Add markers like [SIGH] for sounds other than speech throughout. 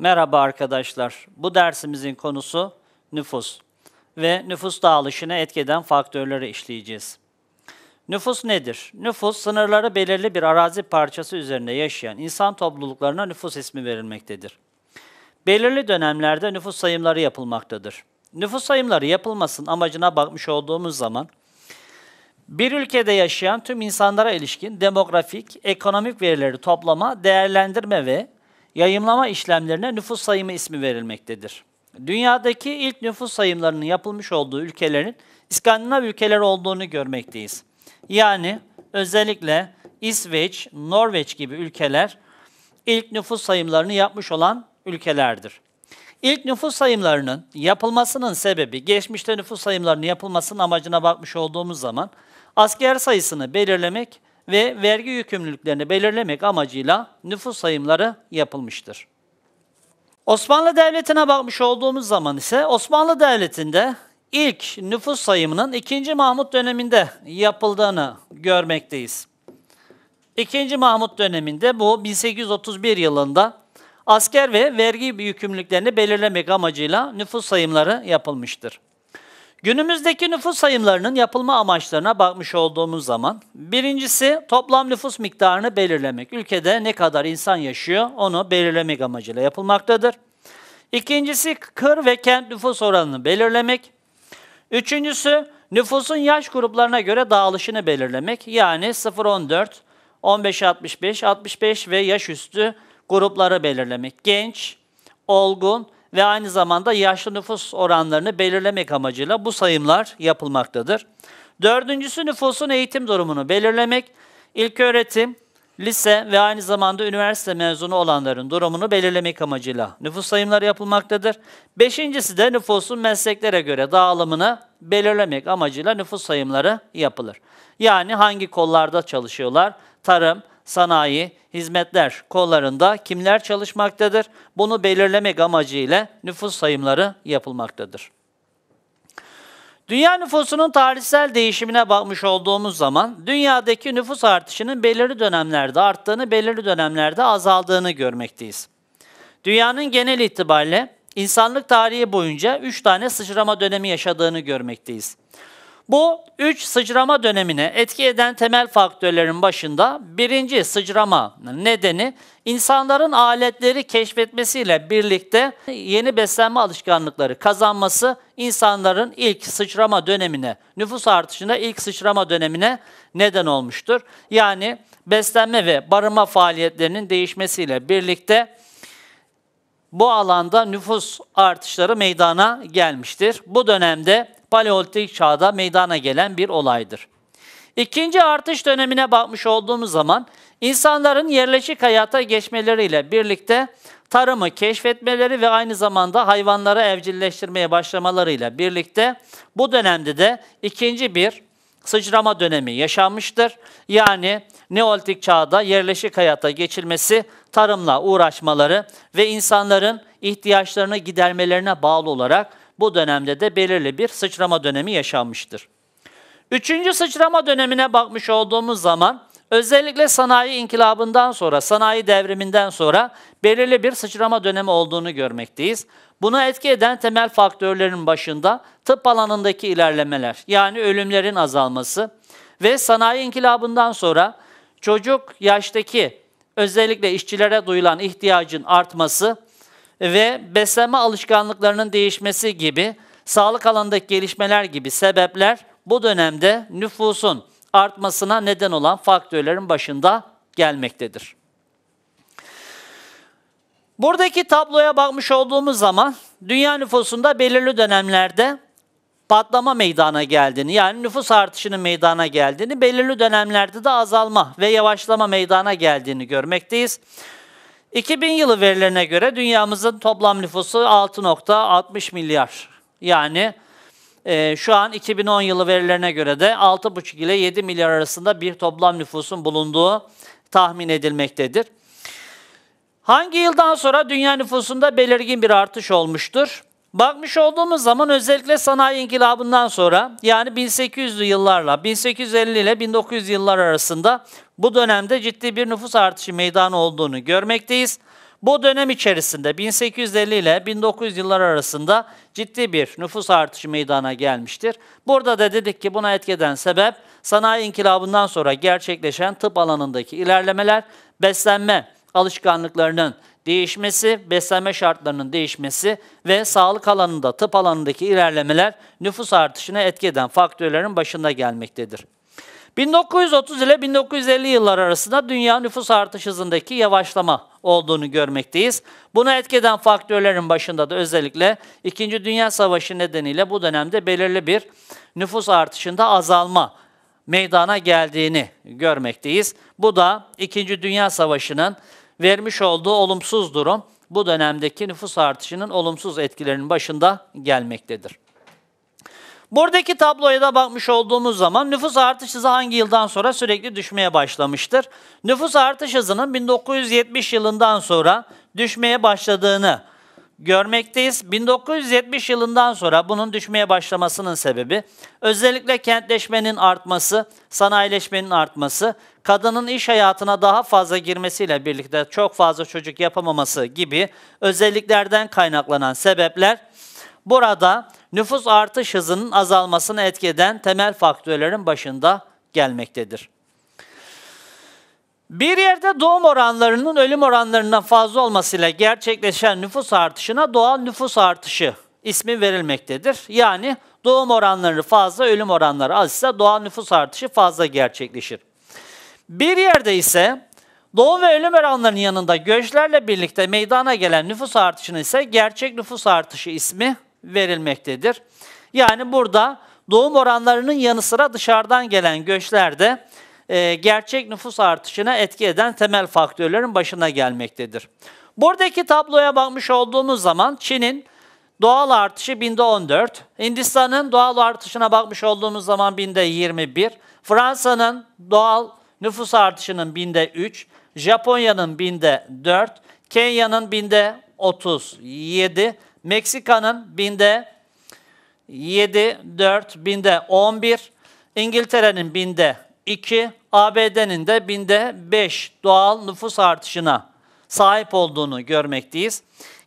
Merhaba arkadaşlar. Bu dersimizin konusu nüfus ve nüfus dağılışına etki eden faktörleri işleyeceğiz. Nüfus nedir? Nüfus, sınırları belirli bir arazi parçası üzerinde yaşayan insan topluluklarına nüfus ismi verilmektedir. Belirli dönemlerde nüfus sayımları yapılmaktadır. Nüfus sayımları yapılmasının amacına bakmış olduğumuz zaman, bir ülkede yaşayan tüm insanlara ilişkin demografik, ekonomik verileri toplama, değerlendirme ve yayımlama işlemlerine nüfus sayımı ismi verilmektedir. Dünyadaki ilk nüfus sayımlarının yapılmış olduğu ülkelerin İskandinav ülkeleri olduğunu görmekteyiz. Yani özellikle İsveç, Norveç gibi ülkeler ilk nüfus sayımlarını yapmış olan ülkelerdir. İlk nüfus sayımlarının yapılmasının sebebi, geçmişte nüfus sayımlarının yapılmasının amacına bakmış olduğumuz zaman asker sayısını belirlemek ve vergi yükümlülüklerini belirlemek amacıyla nüfus sayımları yapılmıştır. Osmanlı Devleti'ne bakmış olduğumuz zaman ise Osmanlı Devleti'nde ilk nüfus sayımının 2. Mahmut döneminde yapıldığını görmekteyiz. 2. Mahmut döneminde bu 1831 yılında asker ve vergi yükümlülüklerini belirlemek amacıyla nüfus sayımları yapılmıştır. Günümüzdeki nüfus sayımlarının yapılma amaçlarına bakmış olduğumuz zaman, birincisi toplam nüfus miktarını belirlemek. Ülkede ne kadar insan yaşıyor onu belirlemek amacıyla yapılmaktadır. İkincisi kır ve kent nüfus oranını belirlemek. Üçüncüsü nüfusun yaş gruplarına göre dağılışını belirlemek. Yani 0-14, 15-65, 65 ve yaş üstü grupları belirlemek. Genç, olgun, ve aynı zamanda yaşlı nüfus oranlarını belirlemek amacıyla bu sayımlar yapılmaktadır. Dördüncüsü nüfusun eğitim durumunu belirlemek, ilk öğretim, lise ve aynı zamanda üniversite mezunu olanların durumunu belirlemek amacıyla nüfus sayımları yapılmaktadır. Beşincisi de nüfusun mesleklere göre dağılımını belirlemek amacıyla nüfus sayımları yapılır. Yani hangi kollarda çalışıyorlar? Tarım, sanayi, hizmetler kollarında kimler çalışmaktadır? Bunu belirlemek amacıyla nüfus sayımları yapılmaktadır. Dünya nüfusunun tarihsel değişimine bakmış olduğumuz zaman dünyadaki nüfus artışının belirli dönemlerde arttığını, belirli dönemlerde azaldığını görmekteyiz. Dünyanın genel itibariyle insanlık tarihi boyunca 3 tane sıçrama dönemi yaşadığını görmekteyiz. Bu üç sıçrama dönemine etki eden temel faktörlerin başında birinci sıçrama nedeni insanların aletleri keşfetmesiyle birlikte yeni beslenme alışkanlıkları kazanması insanların ilk sıçrama dönemine, nüfus artışına ilk sıçrama dönemine neden olmuştur. Yani beslenme ve barınma faaliyetlerinin değişmesiyle birlikte bu alanda nüfus artışları meydana gelmiştir. Bu dönemde Paleolitik çağda meydana gelen bir olaydır. İkinci artış dönemine bakmış olduğumuz zaman insanların yerleşik hayata geçmeleriyle birlikte tarımı keşfetmeleri ve aynı zamanda hayvanları evcilleştirmeye başlamalarıyla birlikte bu dönemde de ikinci bir sıçrama dönemi yaşanmıştır. Yani Neolitik çağda yerleşik hayata geçilmesi, tarımla uğraşmaları ve insanların ihtiyaçlarını gidermelerine bağlı olarak bu dönemde de belirli bir sıçrama dönemi yaşanmıştır. Üçüncü sıçrama dönemine bakmış olduğumuz zaman özellikle sanayi inkılabından sonra, sanayi devriminden sonra belirli bir sıçrama dönemi olduğunu görmekteyiz. Buna etki eden temel faktörlerin başında tıp alanındaki ilerlemeler, yani ölümlerin azalması ve sanayi inkılabından sonra çocuk yaştaki özellikle işçilere duyulan ihtiyacın artması ve beslenme alışkanlıklarının değişmesi gibi sağlık alanındaki gelişmeler gibi sebepler bu dönemde nüfusun artmasına neden olan faktörlerin başında gelmektedir. Buradaki tabloya bakmış olduğumuz zaman dünya nüfusunda belirli dönemlerde patlama meydana geldiğini yani nüfus artışının meydana geldiğini, belirli dönemlerde de azalma ve yavaşlama meydana geldiğini görmekteyiz. 2000 yılı verilerine göre dünyamızın toplam nüfusu 6.60 milyar. Yani e, şu an 2010 yılı verilerine göre de 6.5 ile 7 milyar arasında bir toplam nüfusun bulunduğu tahmin edilmektedir. Hangi yıldan sonra dünya nüfusunda belirgin bir artış olmuştur? Bakmış olduğumuz zaman özellikle sanayi inkılabından sonra yani 1800'lü yıllarla 1850 ile 1900 yıllar arasında bu dönemde ciddi bir nüfus artışı meydanı olduğunu görmekteyiz. Bu dönem içerisinde 1850 ile 1900 yıllar arasında ciddi bir nüfus artışı meydana gelmiştir. Burada da dedik ki buna etkeden sebep sanayi inkılabından sonra gerçekleşen tıp alanındaki ilerlemeler, beslenme alışkanlıklarının değişmesi, beslenme şartlarının değişmesi ve sağlık alanında, tıp alanındaki ilerlemeler nüfus artışına etki eden faktörlerin başında gelmektedir. 1930 ile 1950 yıllar arasında dünya nüfus artış hızındaki yavaşlama olduğunu görmekteyiz. Buna etkeden faktörlerin başında da özellikle 2. Dünya Savaşı nedeniyle bu dönemde belirli bir nüfus artışında azalma meydana geldiğini görmekteyiz. Bu da 2. Dünya Savaşı'nın vermiş olduğu olumsuz durum bu dönemdeki nüfus artışının olumsuz etkilerinin başında gelmektedir. Buradaki tabloya da bakmış olduğumuz zaman nüfus artış hızı hangi yıldan sonra sürekli düşmeye başlamıştır? Nüfus artış hızının 1970 yılından sonra düşmeye başladığını görmekteyiz. 1970 yılından sonra bunun düşmeye başlamasının sebebi özellikle kentleşmenin artması, sanayileşmenin artması, kadının iş hayatına daha fazla girmesiyle birlikte çok fazla çocuk yapamaması gibi özelliklerden kaynaklanan sebepler burada nüfus artış hızının azalmasını etki eden temel faktörlerin başında gelmektedir. Bir yerde doğum oranlarının ölüm oranlarından fazla olmasıyla gerçekleşen nüfus artışına doğal nüfus artışı ismi verilmektedir. Yani doğum oranları fazla, ölüm oranları az ise doğal nüfus artışı fazla gerçekleşir. Bir yerde ise doğum ve ölüm oranlarının yanında göçlerle birlikte meydana gelen nüfus artışının ise gerçek nüfus artışı ismi verilmektedir. Yani burada doğum oranlarının yanı sıra dışarıdan gelen göçler de e, gerçek nüfus artışına etki eden temel faktörlerin başına gelmektedir. Buradaki tabloya bakmış olduğumuz zaman Çin'in doğal artışı binde 14, Hindistan'ın doğal artışına bakmış olduğumuz zaman binde 21, Fransa'nın doğal nüfus artışının binde 3, Japonya'nın binde 4, Kenya'nın binde 37, Meksika'nın binde 7, 4, binde 11, İngiltere'nin binde 2, ABD'nin de binde 5 doğal nüfus artışına sahip olduğunu görmekteyiz.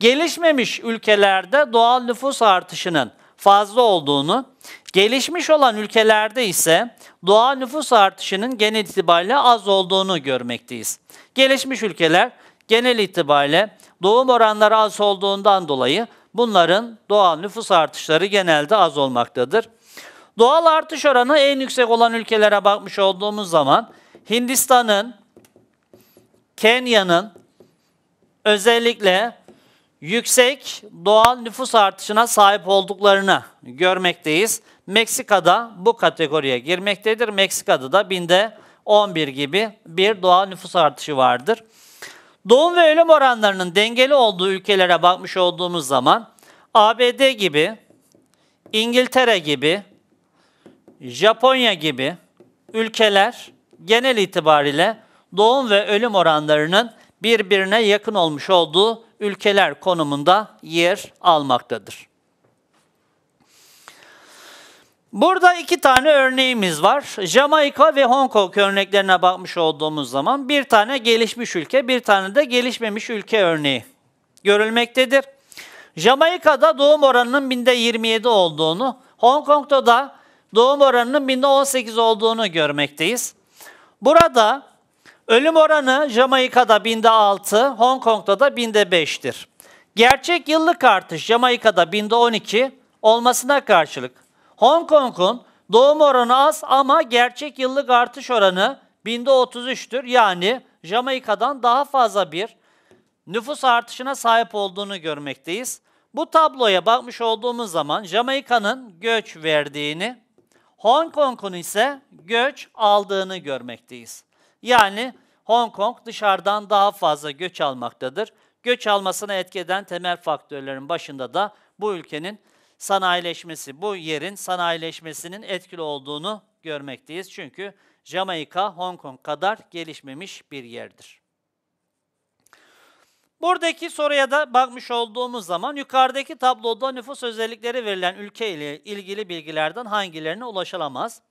Gelişmemiş ülkelerde doğal nüfus artışının fazla olduğunu, gelişmiş olan ülkelerde ise doğal nüfus artışının genel itibariyle az olduğunu görmekteyiz. Gelişmiş ülkeler genel itibariyle doğum oranları az olduğundan dolayı bunların doğal nüfus artışları genelde az olmaktadır. Doğal artış oranı en yüksek olan ülkelere bakmış olduğumuz zaman Hindistan'ın, Kenya'nın özellikle yüksek doğal nüfus artışına sahip olduklarını görmekteyiz. Meksika'da bu kategoriye girmektedir. Meksika'da da binde 11 gibi bir doğal nüfus artışı vardır. Doğum ve ölüm oranlarının dengeli olduğu ülkelere bakmış olduğumuz zaman ABD gibi, İngiltere gibi, Japonya gibi ülkeler genel itibariyle doğum ve ölüm oranlarının birbirine yakın olmuş olduğu ülkeler konumunda yer almaktadır. Burada iki tane örneğimiz var. Jamaika ve Hong Kong örneklerine bakmış olduğumuz zaman bir tane gelişmiş ülke, bir tane de gelişmemiş ülke örneği görülmektedir. Jamaika'da doğum oranının binde 27 olduğunu, Hong Kong'da da doğum oranının binde 18 olduğunu görmekteyiz. Burada ölüm oranı Jamaika'da binde 6, Hong Kong'da da binde 5'tir. Gerçek yıllık artış Jamaika'da binde 12 olmasına karşılık Hong Kong'un doğum oranı az ama gerçek yıllık artış oranı binde 33'tür. Yani Jamaika'dan daha fazla bir nüfus artışına sahip olduğunu görmekteyiz. Bu tabloya bakmış olduğumuz zaman Jamaika'nın göç verdiğini, Hong Kong'un ise göç aldığını görmekteyiz. Yani Hong Kong dışarıdan daha fazla göç almaktadır. Göç almasına etki eden temel faktörlerin başında da bu ülkenin sanayileşmesi, bu yerin sanayileşmesinin etkili olduğunu görmekteyiz. Çünkü Jamaika, Hong Kong kadar gelişmemiş bir yerdir. Buradaki soruya da bakmış olduğumuz zaman yukarıdaki tabloda nüfus özellikleri verilen ülke ile ilgili bilgilerden hangilerine ulaşılamaz?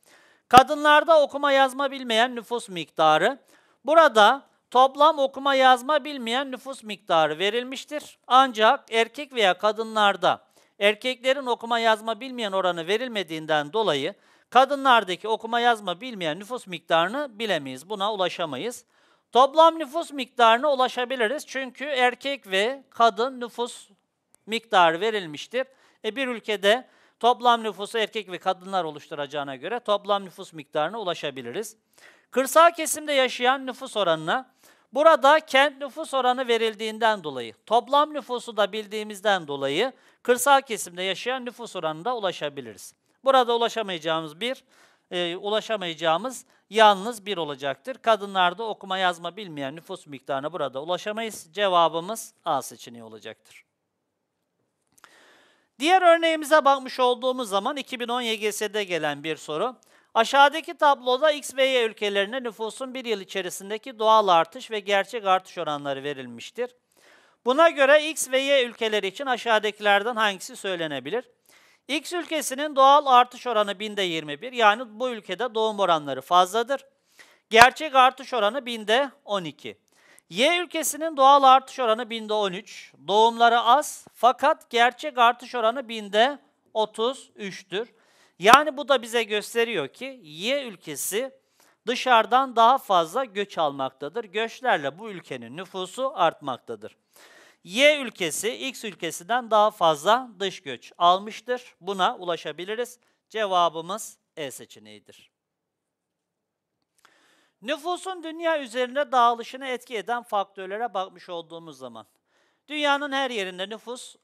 Kadınlarda okuma yazma bilmeyen nüfus miktarı. Burada toplam okuma yazma bilmeyen nüfus miktarı verilmiştir. Ancak erkek veya kadınlarda erkeklerin okuma yazma bilmeyen oranı verilmediğinden dolayı kadınlardaki okuma yazma bilmeyen nüfus miktarını bilemeyiz. Buna ulaşamayız. Toplam nüfus miktarına ulaşabiliriz. Çünkü erkek ve kadın nüfus miktarı verilmiştir. E bir ülkede toplam nüfusu erkek ve kadınlar oluşturacağına göre toplam nüfus miktarına ulaşabiliriz. Kırsal kesimde yaşayan nüfus oranına burada kent nüfus oranı verildiğinden dolayı, toplam nüfusu da bildiğimizden dolayı kırsal kesimde yaşayan nüfus oranına ulaşabiliriz. Burada ulaşamayacağımız bir, e, ulaşamayacağımız yalnız bir olacaktır. Kadınlarda okuma yazma bilmeyen nüfus miktarına burada ulaşamayız. Cevabımız A seçeneği olacaktır. Diğer örneğimize bakmış olduğumuz zaman 2010 YGS'de gelen bir soru. Aşağıdaki tabloda X ve Y ülkelerine nüfusun bir yıl içerisindeki doğal artış ve gerçek artış oranları verilmiştir. Buna göre X ve Y ülkeleri için aşağıdakilerden hangisi söylenebilir? X ülkesinin doğal artış oranı binde 21 yani bu ülkede doğum oranları fazladır. Gerçek artış oranı binde 12. Y ülkesinin doğal artış oranı binde 13. Doğumları az fakat gerçek artış oranı binde 33'tür. Yani bu da bize gösteriyor ki Y ülkesi dışarıdan daha fazla göç almaktadır. Göçlerle bu ülkenin nüfusu artmaktadır. Y ülkesi X ülkesinden daha fazla dış göç almıştır. Buna ulaşabiliriz. Cevabımız E seçeneğidir. Nüfusun dünya üzerinde dağılışını etki eden faktörlere bakmış olduğumuz zaman, dünyanın her yerinde nüfus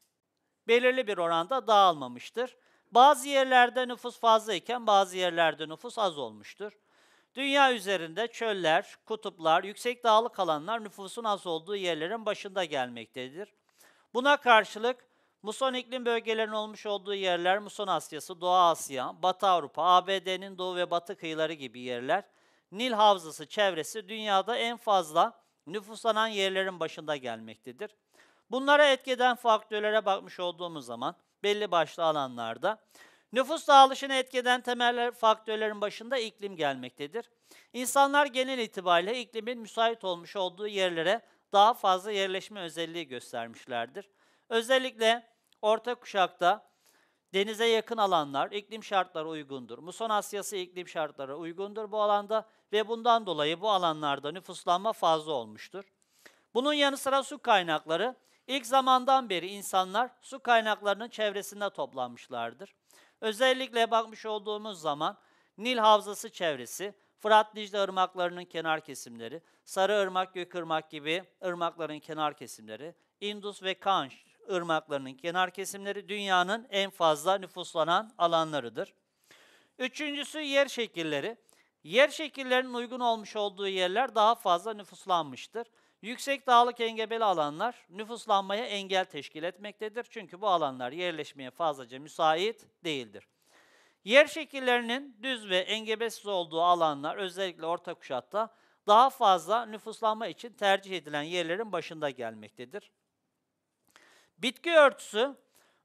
belirli bir oranda dağılmamıştır. Bazı yerlerde nüfus fazla iken bazı yerlerde nüfus az olmuştur. Dünya üzerinde çöller, kutuplar, yüksek dağlık alanlar nüfusun az olduğu yerlerin başında gelmektedir. Buna karşılık muson iklim bölgelerinin olmuş olduğu yerler muson Asyası, Doğu Asya, Batı Avrupa, ABD'nin doğu ve batı kıyıları gibi yerler, Nil Havzası çevresi dünyada en fazla nüfuslanan yerlerin başında gelmektedir. Bunlara etkeden faktörlere bakmış olduğumuz zaman belli başlı alanlarda nüfus dağılışını etkeden temel faktörlerin başında iklim gelmektedir. İnsanlar genel itibariyle iklimin müsait olmuş olduğu yerlere daha fazla yerleşme özelliği göstermişlerdir. Özellikle orta kuşakta denize yakın alanlar iklim şartları uygundur. Muson Asyası iklim şartları uygundur bu alanda ve bundan dolayı bu alanlarda nüfuslanma fazla olmuştur. Bunun yanı sıra su kaynakları ilk zamandan beri insanlar su kaynaklarının çevresinde toplanmışlardır. Özellikle bakmış olduğumuz zaman Nil Havzası çevresi, Fırat Dicle ırmaklarının kenar kesimleri, Sarı Irmak, Gökırmak gibi ırmakların kenar kesimleri, Indus ve Kanş ırmaklarının kenar kesimleri dünyanın en fazla nüfuslanan alanlarıdır. Üçüncüsü yer şekilleri. Yer şekillerinin uygun olmuş olduğu yerler daha fazla nüfuslanmıştır. Yüksek dağlık engebeli alanlar nüfuslanmaya engel teşkil etmektedir. Çünkü bu alanlar yerleşmeye fazlaca müsait değildir. Yer şekillerinin düz ve engebesiz olduğu alanlar özellikle orta kuşakta daha fazla nüfuslanma için tercih edilen yerlerin başında gelmektedir. Bitki örtüsü,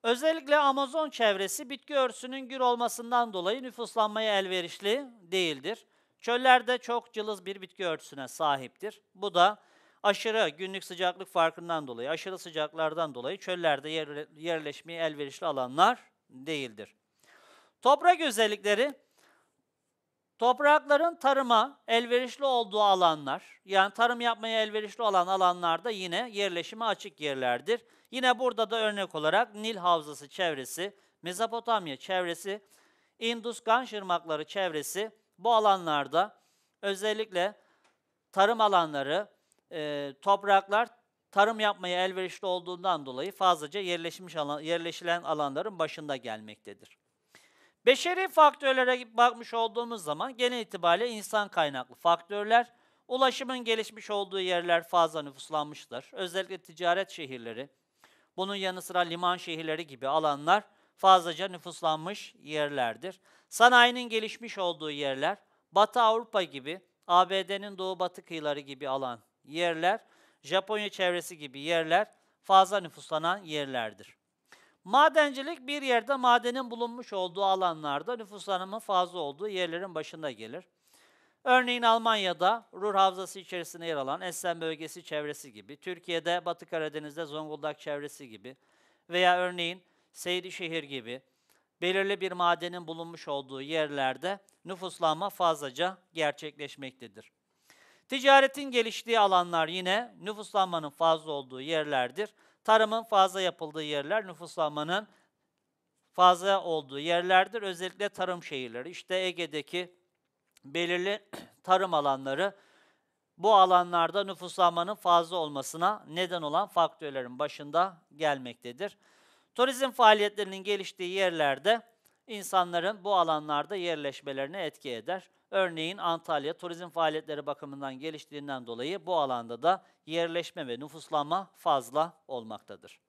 özellikle Amazon çevresi bitki örtüsünün gür olmasından dolayı nüfuslanmaya elverişli değildir. Çöllerde çok cılız bir bitki örtüsüne sahiptir. Bu da aşırı günlük sıcaklık farkından dolayı, aşırı sıcaklardan dolayı çöllerde yer, yerleşmeye elverişli alanlar değildir. Toprak özellikleri, toprakların tarıma elverişli olduğu alanlar, yani tarım yapmaya elverişli olan alanlarda yine yerleşime açık yerlerdir. Yine burada da örnek olarak Nil Havzası çevresi, Mezopotamya çevresi, Indus Ganj ırmakları çevresi bu alanlarda özellikle tarım alanları, e, topraklar tarım yapmaya elverişli olduğundan dolayı fazlaca yerleşmiş alan, yerleşilen alanların başında gelmektedir. Beşeri faktörlere bakmış olduğumuz zaman genel itibariyle insan kaynaklı faktörler, ulaşımın gelişmiş olduğu yerler fazla nüfuslanmıştır. Özellikle ticaret şehirleri, bunun yanı sıra liman şehirleri gibi alanlar fazlaca nüfuslanmış yerlerdir. Sanayinin gelişmiş olduğu yerler, Batı Avrupa gibi, ABD'nin doğu batı kıyıları gibi alan yerler, Japonya çevresi gibi yerler fazla nüfuslanan yerlerdir. Madencilik bir yerde madenin bulunmuş olduğu alanlarda nüfuslanımın fazla olduğu yerlerin başında gelir. Örneğin Almanya'da Ruhr Havzası içerisinde yer alan Essen bölgesi çevresi gibi, Türkiye'de Batı Karadeniz'de Zonguldak çevresi gibi veya örneğin Seydişehir gibi belirli bir madenin bulunmuş olduğu yerlerde nüfuslanma fazlaca gerçekleşmektedir. Ticaretin geliştiği alanlar yine nüfuslanmanın fazla olduğu yerlerdir. Tarımın fazla yapıldığı yerler nüfuslanmanın fazla olduğu yerlerdir. Özellikle tarım şehirleri. İşte Ege'deki belirli [CLEARS THROAT] tarım alanları bu alanlarda nüfuslanmanın fazla olmasına neden olan faktörlerin başında gelmektedir. Turizm faaliyetlerinin geliştiği yerlerde insanların bu alanlarda yerleşmelerine etki eder. Örneğin Antalya turizm faaliyetleri bakımından geliştiğinden dolayı bu alanda da yerleşme ve nüfuslanma fazla olmaktadır.